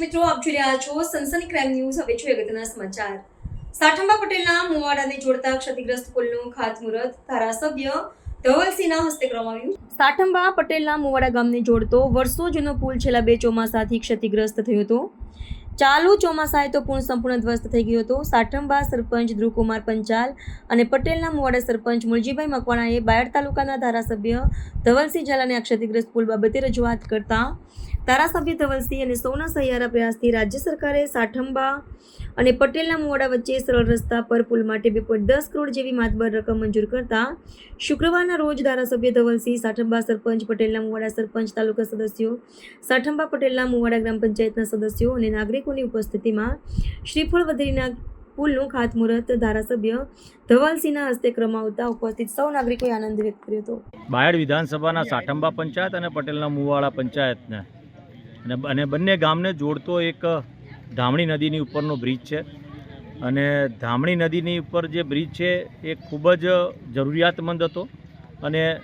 મિત્રો, આપ જોઈ રહ્યા છો સનસની ક્રાઇમ ન્યૂઝ. હવે જોઈએ અગત્યના સમાચાર. સાઠંબા પટેલના મુવાડાને જોડતા ક્ષતિગ્રસ્ત પુલનું ખાતમુહૂર્ત. ધારાસભ્ય ધવલસિંહના હસ્તે કરવામાં આવ્યું. સાઠંબા પટેલના મુવાડા ગામને જોડતો વર્ષો જૂનો પુલ છેલ્લા બે ચોમાસાથી ક્ષતિગ્રસ્ત થયો હતો. ચાલુ ચોમાસાએ તો પૂર્ણ સંપૂર્ણ ધ્વસ્ત થઈ ગયો હતો. સાઠંબા સરપંચ ધ્રુવકુમાર પંચાલ અને પટેલના મુવાડા સરપંચ મુળજીભાઈ મકવાણાએ બાયડ તાલુકાના ધારાસભ્ય ધવલસિંહ ઝાલાને આ ક્ષતિગ્રસ્ત પુલ બાબતે રજૂઆત કરતા ધારાસભ્ય ધવલસિંહ અને સૌના સહિયારા પ્રયાસથી રાજ્ય સરકારે સાઠંબા અને પટેલના મુવાડા વચ્ચે સરળ રસ્તા પર પુલ માટે બે પોઈન્ટ દસ કરોડ જેવી માતબર રકમ મંજૂર કરતા શુક્રવારના રોજ ધારાસભ્ય ધવલસિંહ સાઠંબા સરપંચ, પટેલના મુવાડા સરપંચ, તાલુકા સદસ્યો, સાઠંબા, પટેલના મુવાડા ગ્રામ પંચાયતના સદસ્યો અને નાગરિકોની ઉપસ્થિતિમાં શ્રીફળ વધેરીના પુલનું ખાતમુહૂર્ત ધારાસભ્ય ધવલસિંહના હસ્તે ક્રમાવતા ઉપસ્થિત સૌ નાગરિકોએ આનંદ વ્યક્ત કર્યો હતો. બાયડ વિધાનસભાના સાઠંબા પંચાયત અને પટેલના મુવાડા પંચાયતને. અને બંને ગામને જોડતો એક ધામણી નદીની ઉપરનો બ્રિજ છે. અને ધામણી નદીની ઉપર જે બ્રિજ છે, એ ખૂબ જ જરૂરિયાતમંદ હતો. અને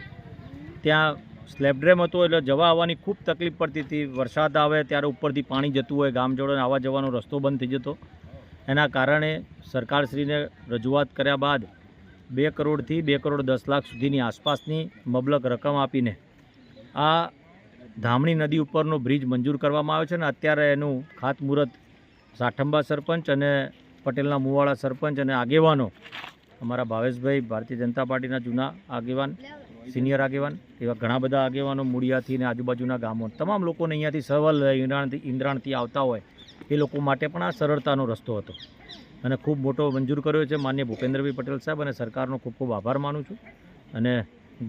ત્યાં સ્લેબડ્રેમ હતો, એટલે જવા આવવાની ખૂબ તકલીફ પડતી હતી. વરસાદ આવે ત્યારે ઉપરથી પાણી જતું હોય, ગામ જોડે આવવા જવાનો રસ્તો બંધ થઈ જતો. એના કારણે સરકારશ્રીને રજૂઆત કર્યા બાદ બે કરોડથી બે કરોડ દસ લાખ સુધીની આસપાસની મબલક રકમ આપીને આ ધામણી નદી ઉપરનો બ્રિજ મંજૂર કરવામાં આવ્યો છે. અને અત્યારે એનું ખાતમુહૂર્ત સાઠંબા સરપંચ અને પટેલના મુવાડા સરપંચ અને આગેવાનો અમારા ભાવેશભાઈ, ભારતીય જનતા પાર્ટીના જૂના આગેવાન, સિનિયર આગેવાન એવા ઘણા બધા આગેવાનો મૂળિયાથી ને આજુબાજુના ગામો. તમામ લોકોને અહીંયાથી સવલ ઈંદ્રાણથી ઈંદ્રાણથી આવતા હોય એ લોકો માટે પણ આ સરળતાનો રસ્તો હતો. અને ખૂબ મોટો મંજૂર કર્યો છે માન્ય ભૂપેન્દ્રભાઈ પટેલ સાહેબ અને સરકારનો ખૂબ ખૂબ આભાર માનું છું. અને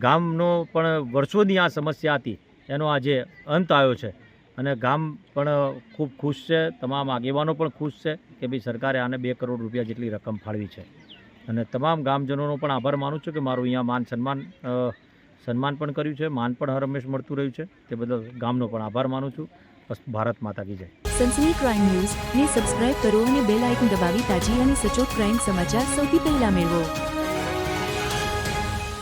ગામનો પણ વર્ષોની આ સમસ્યા હતી, એનો આજે અંત આવ્યો છે. અને ગામ પણ ખૂબ ખુશ છે, તમામ આગેવાનો પણ ખુશ છે કે ભાઈ સરકારે આને બે કરોડ રૂપિયા જેટલી રકમ ફાળવી છે. અને તમામ ગામજનોનો પણ આભાર માનું છું કે મારું અહીંયા માન સન્માન સન્માન પણ કર્યું છે, માન પણ હર હંમેશ મળતું રહ્યું છે. તે બદલ ગામનો પણ આભાર માનું છું. બસ, ભારત માતા કી જય. સનસની ક્રાઇમ ન્યૂઝ ને સબસ્ક્રાઇબ કરો અને બેલ આઇકન દબાવી તાજી અને સચોટ ક્રાઇમ સમાચાર સૌથી પહેલા મેળવો.